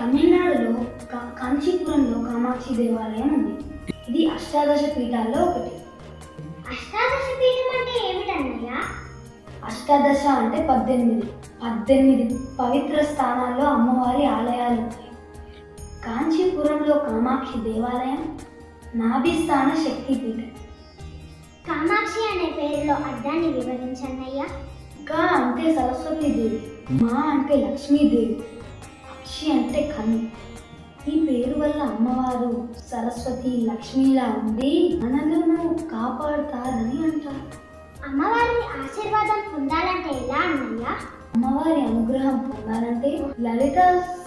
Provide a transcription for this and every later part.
తమిళనాడులో కాంచీపురంలో కామాక్షి దేవాలయం ఉంది. ఇది అష్టాదశ పీఠాల్లో ఒకటి. అష్టాదశ పీఠం అంటే అష్టాదశ అంటే పద్దెనిమిది. పద్దెనిమిది పవిత్ర స్థానాల్లో అమ్మవారి ఆలయాలు ఉన్నాయి కాంచీపురంలో కామాక్షి దేవాలయం నాభిస్థాన శక్తి పీఠం పేరులో అర్థాన్ని వివరించన్నయ్య కా అంటే సరస్వతీదేవి మా అంటే లక్ష్మీదేవి. అక్షి అంటే కన్ను. ఈ పేరు వల్ల అమ్మవారు సరస్వతి లక్ష్మిలా ఉండి మనలను కాపాడుతారని అంటారు. అమ్మవారి ఆశీర్వాదం పొందాలంటే ఎలా అన్నయ్య? అమ్మవారి అనుగ్రహం పొందాలంటే లలిత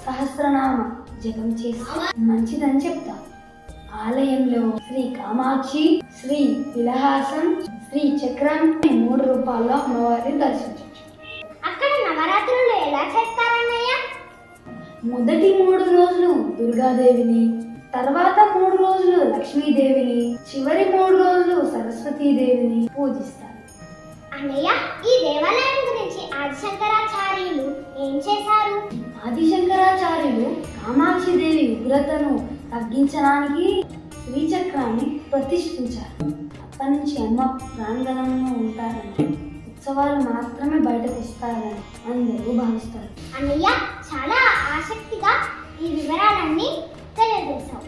సహస్రనామ జపం చేస్తే మంచిదని చెప్తా ఆలయంలో శ్రీ కామాక్షి శ్రీ విలహాసం శ్రీ చక్రం మూడు రూపాల్లో అమ్మవారిని దర్శించవచ్చు అక్కడ నవరాత్రులు ఎలా చేస్తారన్నయ్య? మొదటి మూడు రోజులు దుర్గాదేవిని తర్వాత మూడు రోజులు లక్ష్మీదేవిని చివరి మూడు రోజులు సరస్వతీదేవిని పూజిస్తారు. అన్నయ్య ఈ దేవాలయం గురించి ఆదిశంకరాచార్యులు ఏం చేశారు? ఆదిశంకరాచార్యులు కామాక్షి దేవి ఉగ్రతను తగ్గించడానికి శ్రీచక్రాన్ని ప్రతిష్ఠించారు. అప్పటి నుంచి అమ్మ ప్రాంగణంలో ఉంటారని ఉత్సవాలు మాత్రమే బయటకు వస్తారని అందరూ భావిస్తారు. అన్నయ్య చాలా ఆసక్తిగా ఈ వివరాలన్నీ తెలియజేశావు.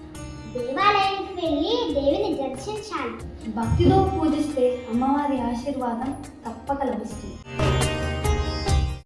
దేవాలయానికి వెళ్ళి దేవిని దర్శించాలి. భక్తితో పూజిస్తే అమ్మవారి ఆశీర్వాదం తప్పక లభిస్తుంది.